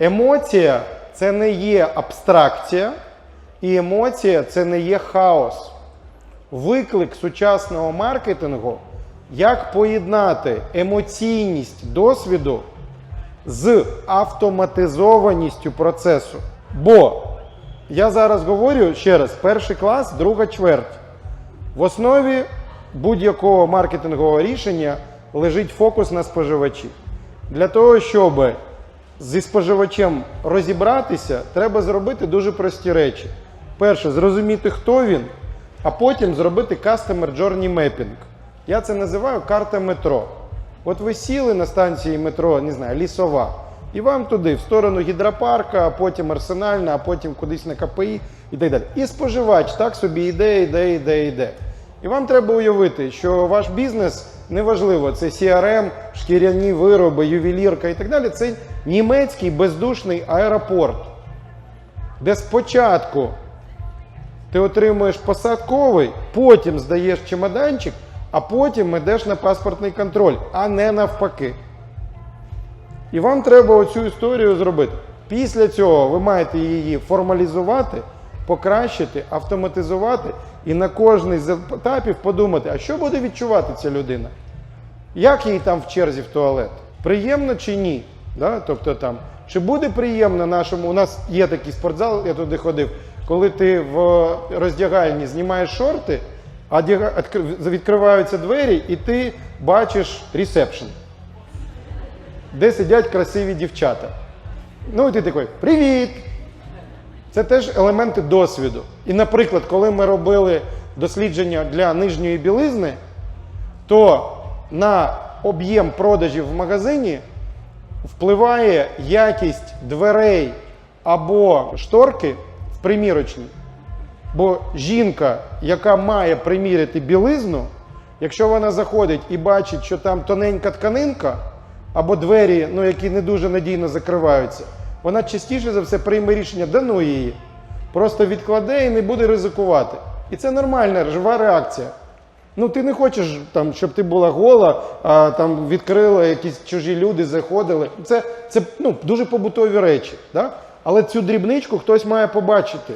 Емоція це не є абстракція, і емоція це не є хаос. Виклик сучасного маркетингу як поєднати емоційність досвіду з автоматизованістю процесу. Бо я зараз говорю ще раз: перший клас, друга чверть. В основі будь-якого маркетингового рішення лежить фокус на споживачі. Для того, щоб зі споживачем розібратися, треба зробити дуже прості речі. Перше, зрозуміти, хто він, а потім зробити Customer Journey Mapping. Я це називаю карта метро. От ви сіли на станції метро, не знаю, лісова, і вам туди, в сторону гідропарка, а потім арсенальна, а потім кудись на КПІ і так далі. І споживач так собі йде, йде, йде, йде. І вам треба уявити, що ваш бізнес неважливо, це CRM, шкіряні вироби, ювелірка і так далі. Це німецький бездушний аеропорт, де спочатку ти отримуєш посадковий, потім здаєш чемоданчик, а потім йдеш на паспортний контроль, а не навпаки. І вам треба оцю історію зробити. Після цього ви маєте її формалізувати, покращити, автоматизувати і на кожний з етапів подумати, а що буде відчувати ця людина? Як їй там в черзі в туалет? Приємно чи ні? Да? Тобто там, чи буде приємно нашому. У нас є такий спортзал, я туди ходив, коли ти в роздягальні знімаєш шорти, а відкриваються двері, і ти бачиш ресепшн де сидять красиві дівчата. Ну і ти такий, привіт! Це теж елементи досвіду. І, наприклад, коли ми робили дослідження для нижньої білизни, то на об'єм продажів в магазині впливає якість дверей або шторки в примірочній. Бо жінка, яка має приміряти білизну, якщо вона заходить і бачить, що там тоненька тканинка, або двері, ну, які не дуже надійно закриваються, вона частіше за все прийме рішення, да ну її. Просто відкладе і не буде ризикувати. І це нормальна жива реакція. Ну, ти не хочеш, там, щоб ти була гола, а там відкрила якісь чужі люди, заходили. Це, це ну, дуже побутові речі. Да? Але цю дрібничку хтось має побачити.